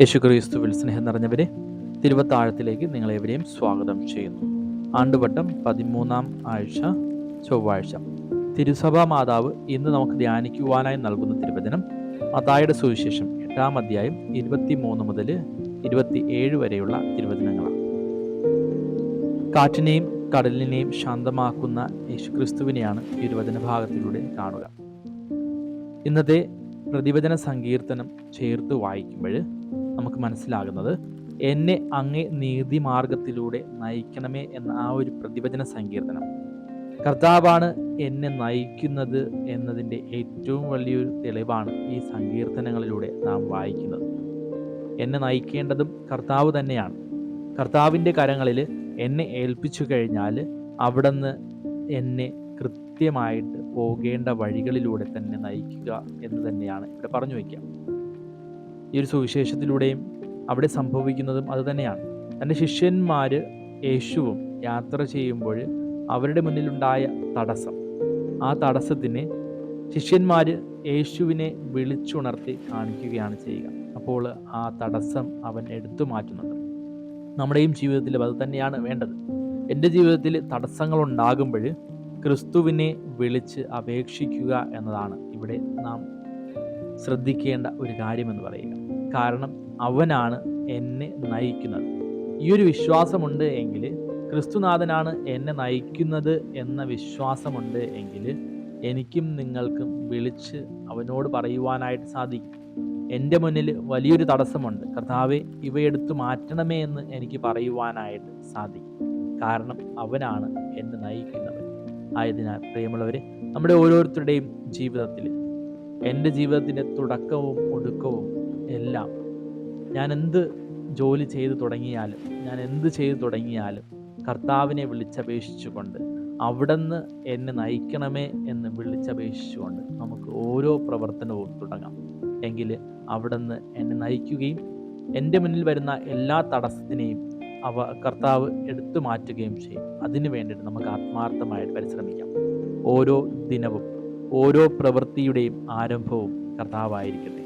യേശുക്രിസ്തുവിൽ സ്നേഹം നിറഞ്ഞവരെ തിരുവത്താഴത്തിലേക്ക് നിങ്ങളെവരെയും സ്വാഗതം ചെയ്യുന്നു. ആണ്ടുവട്ടം പതിമൂന്നാം ആഴ്ച ചൊവ്വാഴ്ച. തിരുസഭാ മാതാവ് ഇന്ന് നമുക്ക് ധ്യാനിക്കുവാനായി നൽകുന്ന തിരുവചനം മതായുടെ സുവിശേഷം എട്ടാം അധ്യായം ഇരുപത്തി മൂന്ന് മുതൽ ഇരുപത്തി ഏഴ് വരെയുള്ള തിരുവചനങ്ങളാണ്. കാറ്റിനെയും കടലിനെയും ശാന്തമാക്കുന്ന യേശുക്രിസ്തുവിനെയാണ് തിരുവചന ഭാഗത്തിലൂടെ കാണുക. ഇന്നത്തെ പ്രതിവചന സങ്കീർത്തനം ചേർത്ത് വായിക്കുമ്പോൾ നമുക്ക് മനസ്സിലാകുന്നത്. എന്നെ അങ്ങേ നീതിമാർഗത്തിലൂടെ നയിക്കണമേ എന്ന ആ ഒരു പ്രതിവചന സങ്കീർത്തനം. കർത്താവാണ് എന്നെ നയിക്കുന്നത് എന്നതിന്റെ ഏറ്റവും വലിയൊരു തെളിവാണ് ഈ സങ്കീർത്തനങ്ങളിലൂടെ നാം വായിക്കുന്നത്. എന്നെ നയിക്കേണ്ടതും കർത്താവ് തന്നെയാണ്. കർത്താവിന്റെ കരങ്ങളിൽ എന്നെ ഏൽപ്പിച്ചു കഴിഞ്ഞാൽ അവിടുന്ന് എന്നെ കൃത്യമായിട്ട് പോകേണ്ട വഴികളിലൂടെ തന്നെ നയിക്കുക എന്ന് തന്നെയാണ് ഇവിടെ പറഞ്ഞു വയ്ക്കുക. ഈ ഒരു സുവിശേഷത്തിലൂടെയും അവിടെ സംഭവിക്കുന്നതും അതുതന്നെയാണ്. തന്റെ ശിഷ്യന്മാർ യേശുവും യാത്ര ചെയ്യുമ്പോൾ അവരുടെ മുന്നിലുണ്ടായ തടസ്സം. ആ തടസ്സത്തിന് ശിഷ്യന്മാർ യേശുവിനെ വിളിച്ചുണർത്തി കാണിക്കുകയാണ് ചെയ്യുക. അപ്പോൾ ആ തടസ്സം അവൻ എടുത്തു മാറ്റുന്നുണ്ട്. നമ്മുടെയും ജീവിതത്തിൽ അത് തന്നെയാണ് വേണ്ടത്. എന്റെ ജീവിതത്തിൽ തടസ്സങ്ങൾ ഉണ്ടാകുമ്പോൾ ക്രിസ്തുവിനെ വിളിച്ച് അപേക്ഷിക്കുക എന്നതാണ് ഇവിടെ നാം ശ്രദ്ധിക്കേണ്ട ഒരു കാര്യമെന്ന് പറയുക. കാരണം അവനാണ് എന്നെ നയിക്കുന്നത്. ഈ ഒരു വിശ്വാസമുണ്ട് എങ്കിൽ ക്രിസ്തുനാഥനാണ് എന്നെ നയിക്കുന്നത് എന്ന വിശ്വാസമുണ്ട് എങ്കിൽ എനിക്കും നിങ്ങൾക്കും വിളിച്ച് അവനോട് പറയുവാനായിട്ട് സാധിക്കും. എന്റെ മുന്നിൽ വലിയൊരു തടസ്സമുണ്ട്. കർത്താവെ ഇവയെടുത്ത് മാറ്റണമേ എന്ന് എനിക്ക് പറയുവാനായിട്ട് സാധിക്കും. കാരണം അവനാണ് എന്നെ നയിക്കുന്നവൻ. ആയതിനാൽ പ്രിയമുള്ളവരെ നമ്മുടെ ഓരോരുത്തരുടെയും ജീവിതത്തിൽ എന്റെ ജീവിതത്തിന്റെ തുടക്കവും ഒടുക്കവും എല്ലാം. ഞാൻ എന്ത് ജോലി ചെയ്തു തുടങ്ങിയാലും ഞാൻ എന്ത് ചെയ്തു തുടങ്ങിയാലും കർത്താവിനെ വിളിച്ചപേക്ഷിച്ചുകൊണ്ട് അവിടുന്ന് എന്നെ നയിക്കണമേ എന്ന് വിളിച്ചപേക്ഷിച്ചുകൊണ്ട് നമുക്ക് ഓരോ പ്രവർത്തനവും തുടങ്ങാം. എങ്കിൽ അവിടുന്ന് എന്നെ നയിക്കുകയും എന്റെ മുന്നിൽ വരുന്ന എല്ലാ തടസ്സത്തിനെയും അവ കർത്താവ് എടുത്തു മാറ്റുകയും ചെയ്യും. അതിനു വേണ്ടിയിട്ട് നമുക്ക് ആത്മാർത്ഥമായിട്ട് പരിശ്രമിക്കാം. ഓരോ ദിനവും ഓരോ പ്രവൃത്തിയുടെയും ആരംഭവും കർത്താവായിരിക്കട്ടെ.